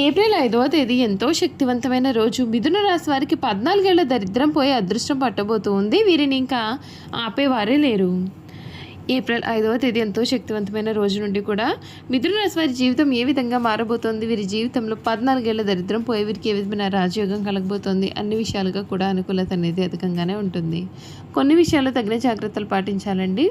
April ఐదవ తేదీ ఎంతో శక్తివంతమైన రోజు. మిథున రాశి వారికి పద్నాలుగేళ్ళ దరిద్రం పోయే అదృష్టం పట్టబోతుంది వీరిని ఇంకా ఆపేవారే లేరు. ఏప్రిల్ ఐదవ తేదీ ఎంతో శక్తివంతమైన రోజు నుండి కూడా మిథున రాశి వారి జీవితం ఏ విధంగా మారబోతోంది? వీరి జీవితంలో పద్నాలుగేళ్ళ దరిద్రం పోయే వీరికి ఏ విధమైన రాజయోగం కలగబోతోంది? అన్ని విషయాలుగా కూడా అనుకూలత అనేది అధికంగానే ఉంటుంది. కొన్ని విషయాల్లో తగిన జాగ్రత్తలు పాటించాలండి.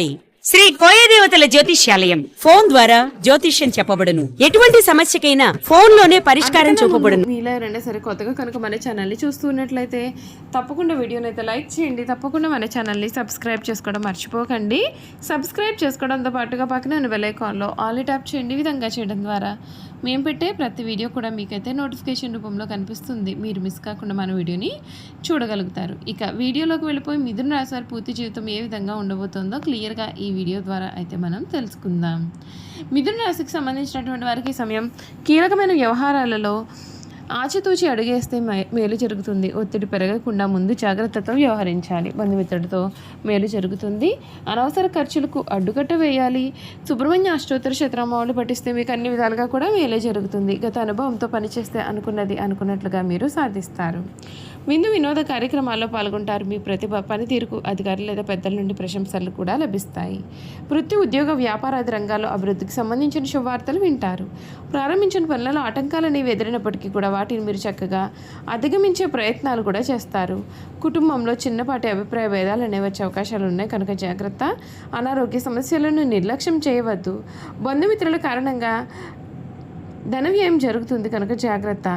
శ్రీ కోయదేవతల జ్యోతిష్యాలయం. ఫోన్ ద్వారా జ్యోతిష్యం చెప్పబడును. ఎటువంటి సమస్యకైనా ఫోన్లోనే పరిష్కారం చూపబడును. మీలో ఎవరైనా సరే కొత్తగా కనుక మన ఛానల్ని చూస్తున్నట్లయితే తప్పకుండా వీడియోని అయితే లైక్ చేయండి. తప్పకుండా మన ఛానల్ని సబ్స్క్రైబ్ చేసుకోవడం మర్చిపోకండి. సబ్స్క్రైబ్ చేసుకోవడంతో పాటుగా పక్కన బెల్ ఐకాన్లో ఆల్ ట్యాప్ చేయండి. విధంగా చేయడం ద్వారా మేము పెట్టే ప్రతి వీడియో కూడా మీకైతే నోటిఫికేషన్ రూపంలో కనిపిస్తుంది. మీరు మిస్ కాకుండా మన వీడియోని చూడగలుగుతారు. ఇక వీడియోలోకి వెళ్ళిపోయి మిథున రాశి పూర్తి జీవితం ఏ విధంగా ఉండబోతుందో క్లియర్గా ఈ వీడియో ద్వారా అయితే మనం తెలుసుకుందాం. మిథున రాశికి సంబంధించినటువంటి వారికి సమయం కీలకమైన వ్యవహారాలలో ఆచితూచి అడిగేస్తే మే- మేలు జరుగుతుంది. ఒత్తిడి పెరగకుండా ముందు జాగ్రత్తతో వ్యవహరించాలి. బంధుమిత్రుడితో మేలు జరుగుతుంది. అనవసర ఖర్చులకు అడ్డుకట్ట వేయాలి. సుబ్రహ్మణ్య అష్టోత్తర శతనామాలు పఠిస్తే మీకు అన్ని విధాలుగా కూడా మేలే జరుగుతుంది. గత అనుభవంతో పనిచేస్తే అనుకున్నది అనుకున్నట్లుగా మీరు సాధిస్తారు. విందు వినోద కార్యక్రమాల్లో పాల్గొంటారు. మీ ప్రతిభ పనితీరుకు అధికారులు లేదా పెద్దల నుండి ప్రశంసలు కూడా లభిస్తాయి. వృత్తి ఉద్యోగ వ్యాపారాది రంగాల్లో అభివృద్ధికి సంబంధించిన శుభవార్తలు వింటారు. ప్రారంభించిన పనులలో ఆటంకాలు అనేవి కూడా వాటిని మీరు చక్కగా అధిగమించే ప్రయత్నాలు కూడా చేస్తారు. కుటుంబంలో చిన్నపాటి అభిప్రాయ భేదాలు అనేవి వచ్చే అవకాశాలు ఉన్నాయి. కనుక జాగ్రత్త. అనారోగ్య సమస్యలను నిర్లక్ష్యం చేయవద్దు. బంధుమిత్రుల కారణంగా ధన వ్యయం జరుగుతుంది. కనుక జాగ్రత్త.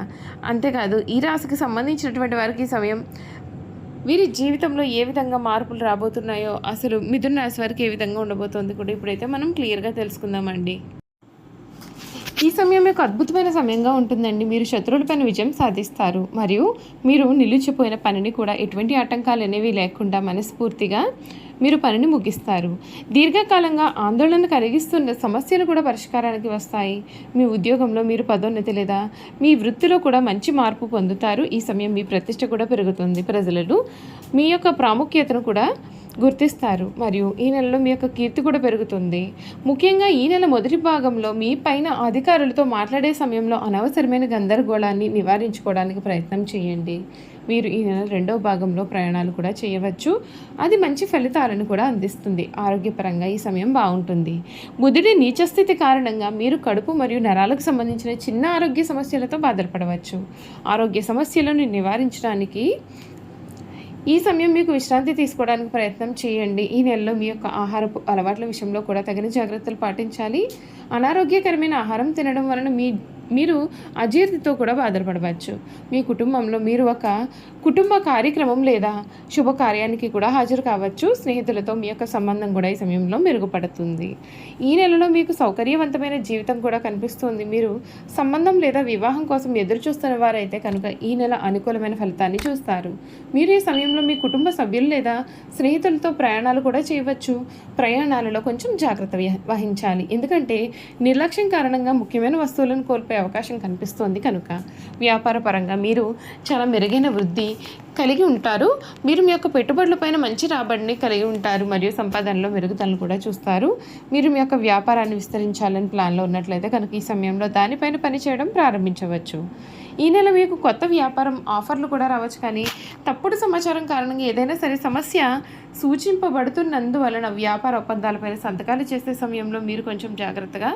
అంతేకాదు ఈ రాశికి సంబంధించినటువంటి వారికి సమయం వీరి జీవితంలో ఏ విధంగా మార్పులు రాబోతున్నాయో అసలు మిథున రాశి వారికి ఏ విధంగా ఉండబోతోంది కూడా ఇప్పుడైతే మనం క్లియర్గా తెలుసుకుందామండి. ఈ సమయం మీకు అద్భుతమైన సమయంగా ఉంటుందండి. మీరు శత్రువులపైన విజయం సాధిస్తారు. మరియు మీరు నిలిచిపోయిన పనిని కూడా ఎటువంటి ఆటంకాలు అనేవి లేకుండా మనస్ఫూర్తిగా మీరు పనిని ముగిస్తారు. దీర్ఘకాలంగా ఆందోళన కలిగిస్తున్న సమస్యలు కూడా పరిష్కారానికి వస్తాయి. మీ ఉద్యోగంలో మీరు పదోన్నతి లేదా మీ వృత్తిలో కూడా మంచి మార్పు పొందుతారు. ఈ సమయం మీ ప్రతిష్ట కూడా పెరుగుతుంది. ప్రజలలో మీ యొక్క ప్రాముఖ్యతను కూడా గుర్తిస్తారు. మరియు ఈ నెలలో మీ యొక్క కీర్తి కూడా పెరుగుతుంది. ముఖ్యంగా ఈ నెల మొదటి భాగంలో మీ పైన అధికారులతో మాట్లాడే సమయంలో అనవసరమైన గందరగోళాన్ని నివారించుకోవడానికి ప్రయత్నం చేయండి. మీరు ఈ నెల రెండవ భాగంలో ప్రయాణాలు కూడా చేయవచ్చు. అది మంచి ఫలితాలను కూడా అందిస్తుంది. ఆరోగ్యపరంగా ఈ సమయం బాగుంటుంది. బుధుడి నీచస్థితి కారణంగా మీరు కడుపు మరియు నరాలకు సంబంధించిన చిన్న ఆరోగ్య సమస్యలతో బాధపడవచ్చు. ఆరోగ్య సమస్యలను నివారించడానికి ఈ సమయం మీకు విశ్రాంతి తీసుకోవడానికి ప్రయత్నం చేయండి. ఈ నెలలో మీ యొక్క ఆహారపు అలవాట్ల విషయంలో కూడా తగిన జాగ్రత్తలు పాటించాలి. అనారోగ్యకరమైన ఆహారం తినడం వలన మీ మీరు అజీర్తితో కూడా బాధపడవచ్చు. మీ కుటుంబంలో మీరు ఒక కుటుంబ కార్యక్రమం లేదా శుభకార్యానికి కూడా హాజరు కావచ్చు. స్నేహితులతో మీ యొక్క సంబంధం కూడా ఈ సమయంలో మెరుగుపడుతుంది. ఈ నెలలో మీకు సౌకర్యవంతమైన జీవితం కూడా కనిపిస్తుంది. మీరు సంబంధం లేదా వివాహం కోసం ఎదురు చూస్తున్న వారైతే కనుక ఈ నెల అనుకూలమైన ఫలితాన్ని చూస్తారు. మీరు ఈ సమయంలో మీ కుటుంబ సభ్యులు లేదా స్నేహితులతో ప్రయాణాలు కూడా చేయవచ్చు. ప్రయాణాలలో కొంచెం జాగ్రత్త వహించాలి. ఎందుకంటే నిర్లక్ష్యం కారణంగా ముఖ్యమైన వస్తువులను కోల్పోయే అవకాశం కనిపిస్తోంది కనుక వ్యాపార పరంగా మీరు చాలా మెరుగైన వృద్ధి కలిగి ఉంటారు. మీరు మీ యొక్క పెట్టుబడులపైన మంచి రాబడిని కలిగి ఉంటారు మరియు సంపాదనలో మెరుగుదలను కూడా చూస్తారు. మీరు మీ యొక్క వ్యాపారాన్ని విస్తరించాలని ప్లాన్లో ఉన్నట్లయితే కనుక ఈ సమయంలో దానిపైన పనిచేయడం ప్రారంభించవచ్చు. ఈ నెల మీకు కొత్త వ్యాపారం ఆఫర్లు కూడా రావచ్చు కానీ తప్పుడు సమాచారం కారణంగా ఏదైనా సరే సమస్య సూచింపబడుతున్నందువలన వ్యాపార ఒప్పందాలపైన సంతకాలు చేసే సమయంలో మీరు కొంచెం జాగ్రత్తగా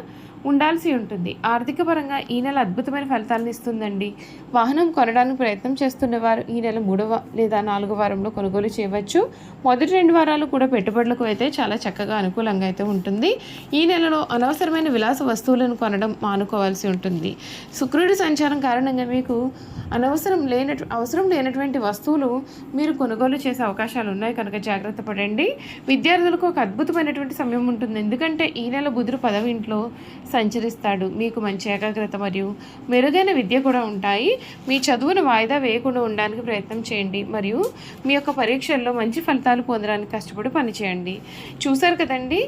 ఉండాల్సి ఉంటుంది. ఆర్థిక పరంగా ఈ నెల అద్భుతమైన ఫలితాలను ఇస్తుందండి. వాహనం కొనడానికి ప్రయత్నం చేస్తున్న వారు ఈ నెల మూడవ లేదా నాలుగో వారంలో కొనుగోలు చేయవచ్చు. మొదటి రెండు వారాలు కూడా పెట్టుబడులకు అయితే చాలా చక్కగా అనుకూలంగా అయితే ఉంటుంది. ఈ నెలలో అనవసరమైన విలాస వస్తువులను కొనడం మానుకోవాల్సి ఉంటుంది. శుక్రుడి సంచారం కారణంగా మీకు అనవసరం లేనటు అవసరం లేనటువంటి వస్తువులు మీరు కొనుగోలు చేసే అవకాశాలు ఉన్నాయి. కనుక జాగ్రత్త పడండి. విద్యార్థులకు ఒక అద్భుతమైనటువంటి సమయం ఉంటుంది. ఎందుకంటే ఈ నెల బుధుడు పదవి ఇంట్లో సంచరిస్తాడు. మీకు మంచి ఏకాగ్రత మరియు మెరుగైన విద్య కూడా ఉంటాయి. మీ చదువును వాయిదా వేయకుండా ఉండడానికి ప్రయత్నం చేయండి. మరియు మీ యొక్క పరీక్షల్లో మంచి ఫలితాలు పొందడానికి కష్టపడి పనిచేయండి. చూశారు కదండి?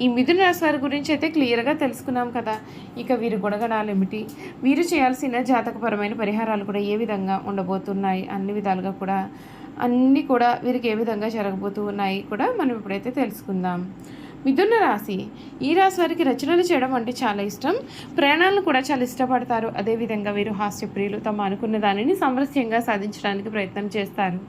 ఈ మిథున రాశి వారి గురించి అయితే క్లియర్గా తెలుసుకున్నాం కదా. ఇక వీరి గుణగణాలు ఏమిటి? వీరు చేయాల్సిన జాతకపరమైన పరిహారాలు కూడా ఏ విధంగా ఉండబోతున్నాయి? అన్ని విధాలుగా కూడా అన్నీ కూడా వీరికి ఏ విధంగా జరగబోతూ ఉన్నాయి కూడా మనం ఇప్పుడైతే తెలుసుకుందాం. మిథున రాశి. ఈ రాశి వారికి రచనలు చేయడం అంటే చాలా ఇష్టం. ప్రయాణాలను కూడా చాలా ఇష్టపడతారు. అదేవిధంగా వీరు హాస్యప్రియులు తమ అనుకున్న దానిని సమరస్యంగా సాధించడానికి ప్రయత్నం చేస్తారు.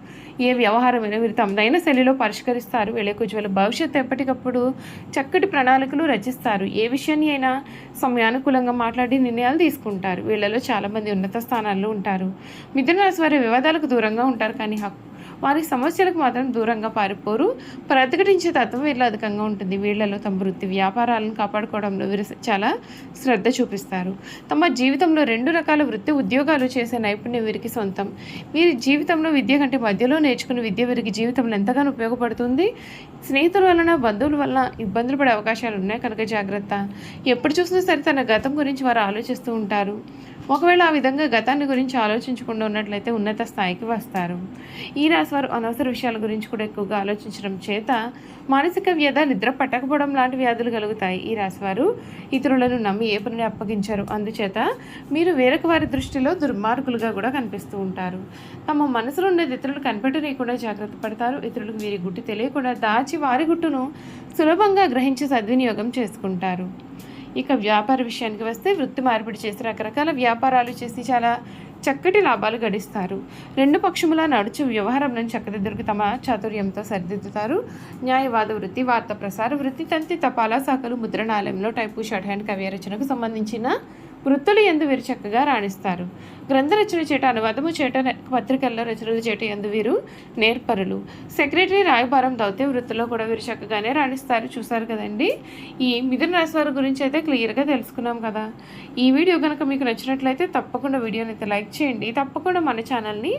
ఏ వ్యవహారమైనా వీరు తమదైన శైలిలో పరిష్కరిస్తారు. వీళ్ళకి ఉజ్వల భవిష్యత్తు ఎప్పటికప్పుడు చక్కటి ప్రణాళికలు రచిస్తారు. ఏ విషయాన్ని అయినా సమయానుకూలంగా మాట్లాడి నిర్ణయాలు తీసుకుంటారు. వీళ్ళలో చాలామంది ఉన్నత స్థానాల్లో ఉంటారు. మిథున రాశి వారి వివాదాలకు దూరంగా ఉంటారు. కానీ హక్కు వారి సమస్యలకు మాత్రం దూరంగా పారిపోరు. ప్రతిఘటించే తత్వం వీళ్ళ అధికంగా ఉంటుంది. వీళ్ళలో తమ వృత్తి వ్యాపారాలను కాపాడుకోవడంలో వీరు చాలా శ్రద్ధ చూపిస్తారు. తమ జీవితంలో రెండు రకాల వృత్తి ఉద్యోగాలు చేసే నైపుణ్యం వీరికి సొంతం. వీరి జీవితంలో విద్య కంటే మధ్యలో నేర్చుకున్న విద్య వీరికి జీవితంలో ఎంతగానో ఉపయోగపడుతుంది. స్నేహితుల వలన బంధువుల వలన ఇబ్బందులు పడే అవకాశాలు ఉన్నాయి. కనుక జాగ్రత్త. ఎప్పుడు చూసినా సరే తన గతం గురించి వారు ఆలోచిస్తూ ఉంటారు. ఒకవేళ ఆ విధంగా గతాన్ని గురించి ఆలోచించకుండా ఉన్నట్లయితే ఉన్నత స్థాయికి వస్తారు. ఈ రాశి వారు అనవసర విషయాల గురించి కూడా ఎక్కువగా ఆలోచించడం చేత మానసిక వ్యధ నిద్ర పట్టకపోవడం లాంటి వ్యాధులు కలుగుతాయి. ఈ రాశి వారు ఇతరులను నమ్మి ఏ పనిని అప్పగించారు. అందుచేత మీరు వేరొక వారి దృష్టిలో దుర్మార్గులుగా కూడా కనిపిస్తూ ఉంటారు. తమ మనసులో ఉన్నది ఇతరులు కనిపెట్టనీయకుండా జాగ్రత్త పడతారు. ఇతరులకు వీరి గుట్టు తెలియకుండా దాచి వారి గుట్టును సులభంగా గ్రహించి సద్వినియోగం చేసుకుంటారు. ఇక వ్యాపార విషయానికి వస్తే వృత్తి మార్పిడి చేసి రకరకాల వ్యాపారాలు చేసి చాలా చక్కటి లాభాలు గడిస్తారు. రెండు పక్షముల నడుచు వ్యవహారంలో చక్కదిద్దరికి తమ చాతుర్యంతో సరిదిద్దుతారు. న్యాయవాద వృత్తి వార్తా ప్రసార వృత్తి తంతి తపాలా శాఖలు ముద్రణాలయంలో టైపు షార్ట్ హ్యాండ్ కవ్య రచనకు సంబంధించిన వృత్తులు ఎందు వీరు చక్కగా రాణిస్తారు. గ్రంథ రచన చేట అనువాదము చేట పత్రికల్లో రచనలు చేట ఎందు వీరు నేర్పరులు. సెక్రటరీ రాయబారం దౌత్య వృత్తిలో కూడా వీరు చక్కగానే రాణిస్తారు. చూసారు కదండి? ఈ మిథున రాశి వారి గురించి అయితే క్లియర్గా తెలుసుకున్నాం కదా. ఈ వీడియో కనుక మీకు నచ్చినట్లయితే తప్పకుండా వీడియోని అయితే లైక్ చేయండి. తప్పకుండా మన ఛానల్ని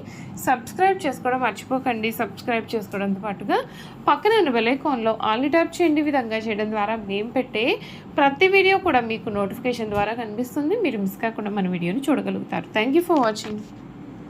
సబ్స్క్రైబ్ చేసుకోవడం మర్చిపోకండి. సబ్స్క్రైబ్ చేసుకోవడంతో పాటుగా పక్కన ఉన్న బెలైకాన్లో ఆల్ని ట్యాప్ చేయండి. విధంగా చేయడం ద్వారా మేము పెట్టే ప్రతి వీడియో కూడా మీకు నోటిఫికేషన్ ద్వారా కనిపిస్తుంది. మీరు మిస్ కాకుండా మన వీడియోని చూడగలుగుతారు. Thank you for watching